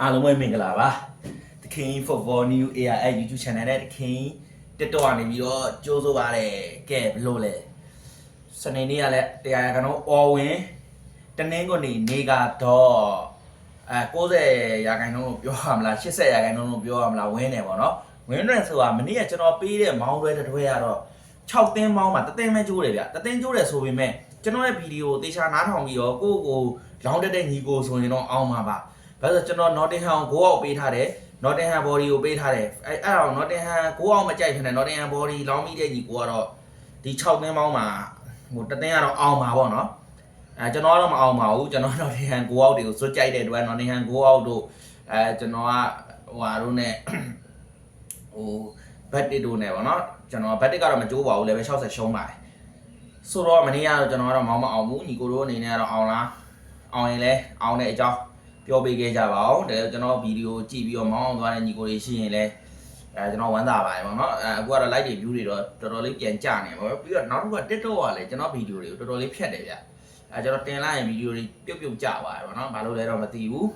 အားလုံးပဲမင်္ဂလာပါတခင် football new AIS YouTube channel နဲ့တခင် TikTok ကနေပြီးတော့ကြိုးစိုးပါတယ်ကဲဘယ်လိုလဲစနေနေ့ကလည်းတရားရကတော့အော်ဝင်တနင်္ဂနွေနေ့ကတော့အဲ90ရာခိုင်နှုန်းလို့ပြောရမလား80ရာခိုင်နှုန်းလို့ပြောရမလားဝင်းနေပါတော့ဝင်းနေဆိုတာမနေ့ကကျွန်တော်ပေးတဲ့မောင်းတွဲတစ်တွဲကတော့6တင်းမောင်းမှာတသိန်းပဲကျိုးတယ်ဗျတသိန်းကျိုးတယ်ဆိုပေမဲ့ကျွန်တော်ရဲ့ဗီဒီယိုတေချာနားထောင်ပြီးတော့ကိုယ့်ကိုယ်လောင်းတက်တဲ့ညီကိုဆိုရင်တော့အောင်ပါပါ ဘာလို့လဲဆိုတော့ကျွန်တော် Nottingham ကိုအောက်ပေးထားတယ် Nottingham body ကိုပေးထားတယ်အဲအဲ့ဒါကို Nottingham ကိုအောက်မကြိုက်ဖြစ်နေ Nottingham body လောင်းမိတဲ့ညီကိုကတော့ဒီ6သင်းပေါင်းမှာဟိုတသင်းကတော့အောင်ပါပေါ့နော်အဲကျွန်တော်ကတော့မအောင်ပါဘူးကျွန်တော် Nottingham ကိုအောက်တွေကိုစွတ်ကြိုက်တဲ့အတွက် Nottingham ကိုအောက်တို့အဲကျွန်တော်ကဟိုဟာတို့နဲ့ဟိုဘတ်တစ်တို့နဲ့ပေါ့နော်ကျွန်တော်ဘတ်တစ်ကတော့မကြိုးပါဘူး level 60ရှုံးပါတယ်ဆိုတော့မနေ့ကတော့ကျွန်တော်ကတော့မောင်းမအောင်ဘူးညီကိုတို့အနေနဲ့ကတော့အောင်လားအောင်ရင်လဲအောင်တဲ့အကြောင်း ပြောပေးခဲ့ကြပါအောင်ဒါကျွန်တော်ဗီဒီယိုကြည့်ပြီးတော့မောင်းအောင်သွားတဲ့ညီကိုတွေရှိရင်လည်းအဲကျွန်တော်ဝမ်းသာပါတယ်ပေါ့နော်အဲအခုကတော့ like တွေ view တွေတော့တော်တော်လေးပြန်ကျနေပါပြီးတော့နောက်တစ်ခုက TikTok ကလည်းကျွန်တော်ဗီဒီယိုတွေကိုတော်တော်လေးဖြတ်တယ်ဗျအဲကျွန်တော်တင်လိုက်ရင်ဗီဒီယိုတွေပြုတ်ပြုတ်ကျပါတယ်ပေါ့နော်ဘာလို့လဲတော့မသိဘူး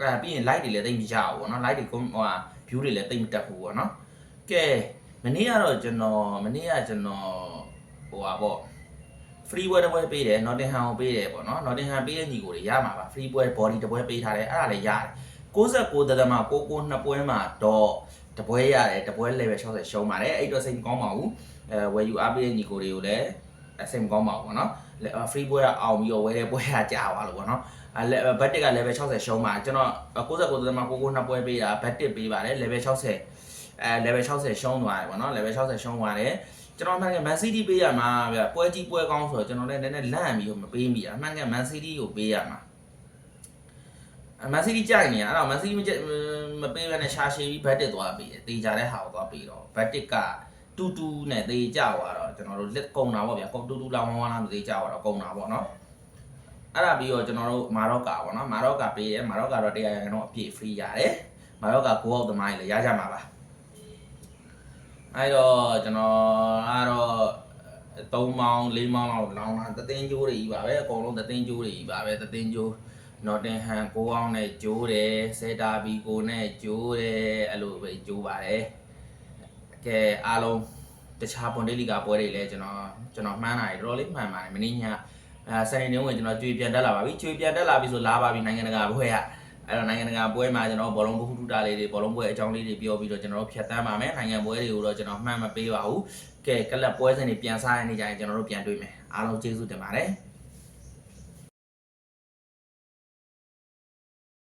အဲပြီးရင် like တွေလည်းတိတ်မကြဘူးပေါ့နော် like တွေဟိုဟာ view တွေလည်းတိတ်မတက်ဘူးပေါ့နော်ကဲမနေ့ကတော့ကျွန်တော်မနေ့ကကျွန်တော်ဟိုဟာပေါ့ free ပွဲတစ်ပွဲပေးတယ် Nottingham ကိုပေးတယ်ပေါ့နော် Nottingham ပေးတဲ့ညီကိုတွေရမှာပါ free ပွဲ body တစ်ပွဲပေးထားတယ်အဲ့ဒါလည်းရတယ်69တသမ69နှစ်ပွဲမှာတော့တစ်ပွဲရတယ်တစ်ပွဲ level 60ရှုံးပါတယ်အဲ့တော့စိတ်မကောင်းပါဘူးအဲဝယ်ယူအားပေးတဲ့ညီကိုတွေကိုလည်းစိတ်မကောင်းပါဘူးပေါ့နော် free ပွဲကအောင်ပြီးတော့ဝယ်တဲ့ပွဲကကြာသွားလို့ပေါ့နော်အဲဘတ်တစ်က level 60ရှုံးပါကျွန်တော်69တသမ69နှစ်ပွဲပေးတာဘတ်တစ်ပေးပါတယ် level 60အဲ level 60ရှုံးသွားတယ်ပေါ့နော် level 60ရှုံးသွားတယ် ကျွန်တော်မှန်ကန် Man City ပေးရမှာဗျပွဲကြီးပွဲကောင်းဆိုတော့ကျွန်တော်လည်းနည်းနည်းလန့်ပြီးတော့မပေးမိတာမှန်ကန် Man City ကိုပေးရမှာအ Man City ကြိုက်နေရအဲ့တော့ Man City မကြိုက်မပေးဘဲနဲ့ရှာရှည်ပြီး budget သွားပေးတယ်တေးကြတဲ့ဟာကိုသွားပေးတော့ budget ကတူတူနဲ့တေးကြသွားတော့ကျွန်တော်တို့လက်ကုံတာပေါ့ဗျာကုန်တူတူလောင်းဝမ်းလားမသေးကြသွားတော့ကုံတာပေါ့နော်အဲ့ဒါပြီးတော့ကျွန်တော်တို့မာရော့ကာပေါ့နော်မာရော့ကာပေးတယ်မာရော့ကာတော့တရားရန်တော့အပြည့် free ရတယ်မာရော့ကာကိုအောက်သမားကြီးလည်းရကြမှာပါ အဲ့တော့ကျွန်တော်ကတော့3မောင်း4မောင်းလောက်လောင်းတာတသိန်းကျိုးတွေကြီးပါပဲအကုန်လုံးတသိန်းကျိုးတွေကြီးပါပဲတသိန်းကျိုးနော်တင်ဟန်ကိုအောင်နဲ့ကျိုးတယ်ဆယ်တာဘီကိုနဲ့ကျိုးတယ်အဲ့လိုပဲကျိုးပါတယ်ကဲအားလုံးတခြားပွန်ဒေးလီကပွဲတွေလည်းကျွန်တော်ကျွန်တော်မှန်းတာတော်တော်လေးမှန်ပါတယ်မင်းညအဲစနေနေ့ဝင်ကျွန်တော်ကြွေပြန်တက်လာပါပြီကြွေပြန်တက်လာပြီဆိုလာပါပြီနိုင်ငံတကာပွဲက အဲ့တော့နိုင်ငံတကာပွဲမှာကျွန်တော်ဘောလုံးဘုထုတာလေးတွေဘောလုံးပွဲအကြောင်းလေးတွေပြောပြီးတော့ကျွန်တော်တို့ဖြတ်တန်းပါမယ်နိုင်ငံပွဲတွေကိုတော့ကျွန်တော်မှတ်မပေးပါဘူးကဲကလပ်ပွဲစဉ်တွေပြန်စားရနေကြရင်ကျွန်တော်တို့ပြန်တွေ့မယ်အားလုံးကျေးဇူးတင်ပါတယ်